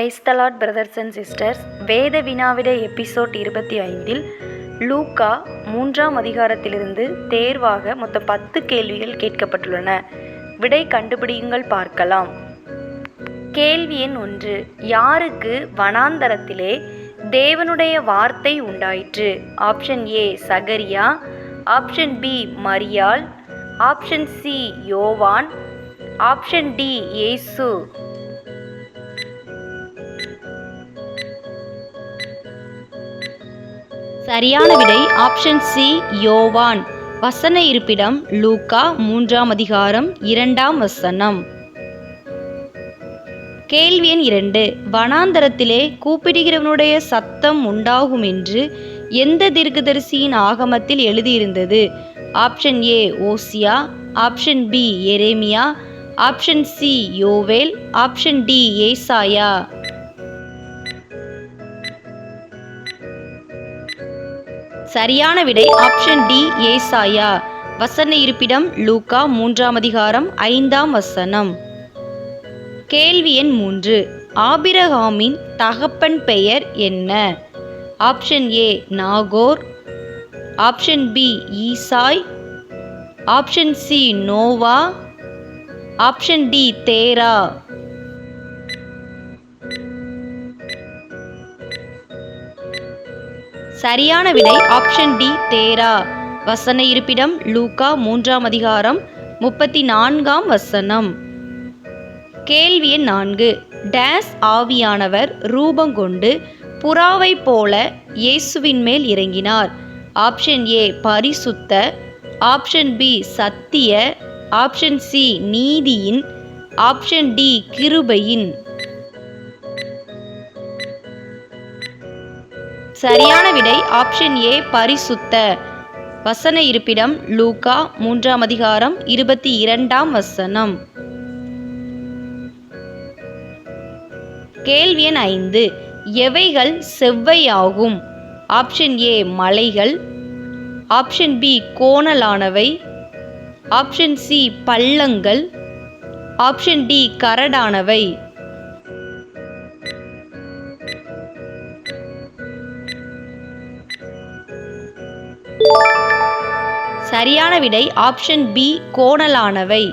Praise the Lord brothers and sisters வேத வினாவிட episode இருபத்தி ஐந்தில் லூக்கா மூன்றாம் அதிகாரத்திலிருந்து தேர்வாக மொத்தம் பத்து கேள்விகள் கேட்கப்பட்டுள்ளன. விடை கண்டுபிடியுங்கள் பார்க்கலாம். கேள்வி எண் ஒன்று. யாருக்கு வனாந்தரத்திலே தேவனுடைய வார்த்தை உண்டாயிற்று? ஆப்ஷன் ஏ சகரியா. ஆப்ஷன் பி மரியாள். ஆப்ஷன் சி யோவான். ஆப்ஷன் டி ஏசு சரியான விடை ஆப்ஷன் சி யோவான். வசன இருப்பிடம் லூக்கா மூன்றாம் அதிகாரம் இரண்டாம் வசனம். கேள்வி எண் இரண்டு. வனாந்தரத்திலே கூப்பிடுகிறவனுடைய சத்தம் உண்டாகும் என்று எந்த தீர்க்கதரிசியின் ஆகமத்தில் எழுதியிருந்தது? ஆப்ஷன் ஏ ஓசியா. ஆப்ஷன் பி எரேமியா. ஆப்ஷன் சி யோவேல். ஆப்ஷன் டி ஏசாயா. சரியான விடை ஆப்ஷன் டி ஏசாயா. வசன இருப்பிடம் லூக்கா மூன்றாம் அதிகாரம் ஐந்தாம் வசனம். கேள்வி எண் மூன்று. ஆபிரகாமின் தகப்பன் பெயர் என்ன? ஆப்ஷன் ஏ நாகோர். ஆப்ஷன் பி ஈசாய். ஆப்ஷன் சி நோவா. ஆப்ஷன் டி தேரா. சரியான விடை ஆப்ஷன் டி தேரா. வசன இருப்பிடம் லூகா மூன்றாம் அதிகாரம் முப்பத்தி நான்காம் வசனம். கேள்வி எண் நான்கு. டேஸ் ஆவியானவர் ரூபங்கொண்டு புறாவை போல இயேசுவின் மேல் இறங்கினார். ஆப்ஷன் ஏ பரிசுத்த. ஆப்ஷன் பி சத்திய. ஆப்ஷன் சி நீதியின். ஆப்ஷன் டி கிருபையின். சரியான விடை ஆப்ஷன் ஏ பரிசுத்த. வசன இருப்பிடம் லூக்கா மூன்றாம் அதிகாரம் இருபத்தி இரண்டாம் வசனம். கேள்வி எண் ஐந்து. எவைகள் செவ்வையாகும்? ஆப்ஷன் ஏ மலைகள். ஆப்ஷன் பி கோணலானவை. ஆப்ஷன் சி பள்ளங்கள். ஆப்ஷன் டி கரடானவை. சரியான விடை ஆப்ஷன் பி கோணலானவை.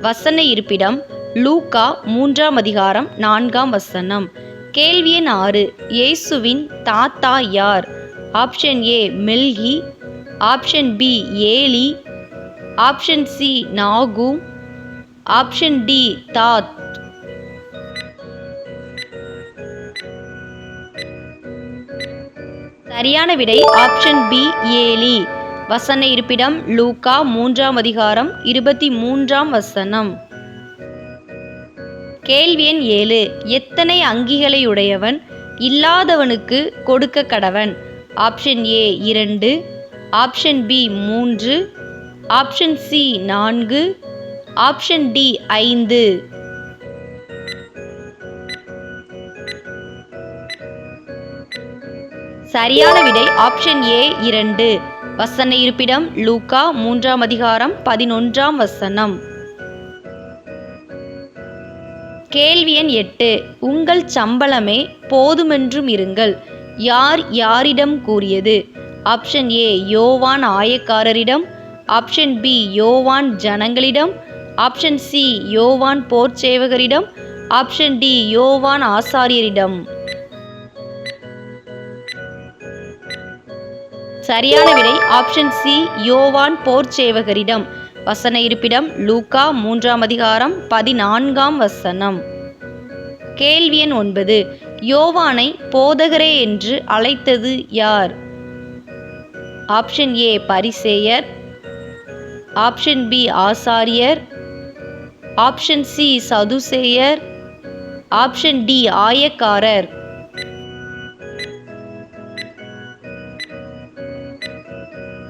வசன இருப்பிடம் லூக்கா மூன்றாம் அதிகாரம் நான்காம் வசனம். கேள்வி எண் ஆறு இயேசுவின் தாத்தா யார்? ஆப்ஷன் ஏ மெல்கி. ஆப்ஷன் பி ஏலி. ஆப்ஷன் சி நாகு. ஆப்ஷன் டி தாத். சரியான விடை ஆப்ஷன் பி ஏலி. வசன இருப்பிடம் லூக்கா மூன்றாம் அதிகாரம் இருபத்தி மூன்றாம் வசனம். கேள்வி எண் ஏழு. எத்தனை அங்கிகளை உடையவன்? இல்லாதவனுக்கு கொடுக்க கடவன். ஆப்ஷன் ஏ இரண்டு. ஆப்ஷன் பி மூன்று. ஆப்ஷன் சி நான்கு. ஆப்ஷன் டி ஐந்து. சரியான விடை ஆப்ஷன் ஏ இரண்டு. வசன இருப்பிடம் லூக்கா மூன்றாம் அதிகாரம் பதினொன்றாம் வசனம். கேள்வி எண் எட்டு. உங்கள் சம்பளமே போதுமென்றும் இருங்கள். யார் யாரிடம் கூறியது? ஆப்ஷன் ஏ யோவான் ஆயக்காரரிடம். ஆப்ஷன் பி யோவான் ஜனங்களிடம். ஆப்ஷன் சி யோவான் போர்ச்சேவகரிடம் ஆப்ஷன் டி யோவான் ஆசாரியரிடம். சரியான விடை ஆப்ஷன் சி யோவான் போர்ச்சேவகரிடம். வசன இருப்பிடம் லூகா மூன்றாம் அதிகாரம் பதினான்காம் வசனம். கேள்வி எண் ஒன்பது யோவானை போதகரே என்று அழைத்தது யார்? ஆப்ஷன் ஏ பரிசேயர். ஆப்ஷன் பி ஆசாரியர். ஆப்ஷன் சி சதுசேயர். ஆப்ஷன் டி ஆயக்காரர்.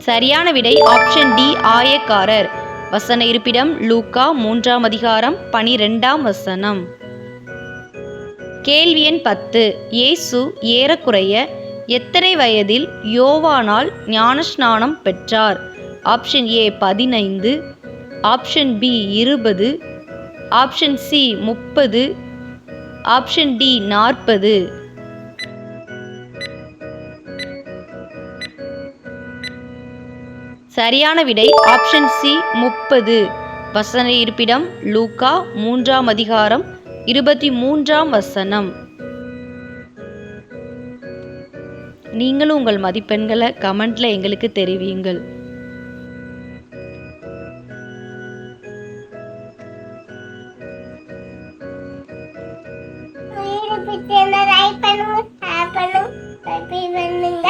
சரியான விடை ஆப்ஷன் டி ஆயக்காரர். வசன இருப்பிடம் லூக்கா மூன்றாம் அதிகாரம் பனிரெண்டாம் வசனம். கேள்வி எண் பத்து. இயேசு ஏறக்குறைய எத்தனை வயதில் யோவானால் ஞானஸ்நானம் பெற்றார்? ஆப்ஷன் ஏ பதினைந்து. ஆப்ஷன் பி இருபது. ஆப்ஷன் சி முப்பது. ஆப்ஷன் டி நாற்பது. சரியான விடை ஆப்ஷன் சி முப்பது. வசன இருப்பிடம் லூக்கா மூன்றாம் அதிகாரம் இருபத்தி மூன்றாம் வசனம். நீங்களும் உங்கள் மதிப்பெண்களை கமெண்ட்ல எங்களுக்கு தெரிவியுங்கள். பண்ணுங்க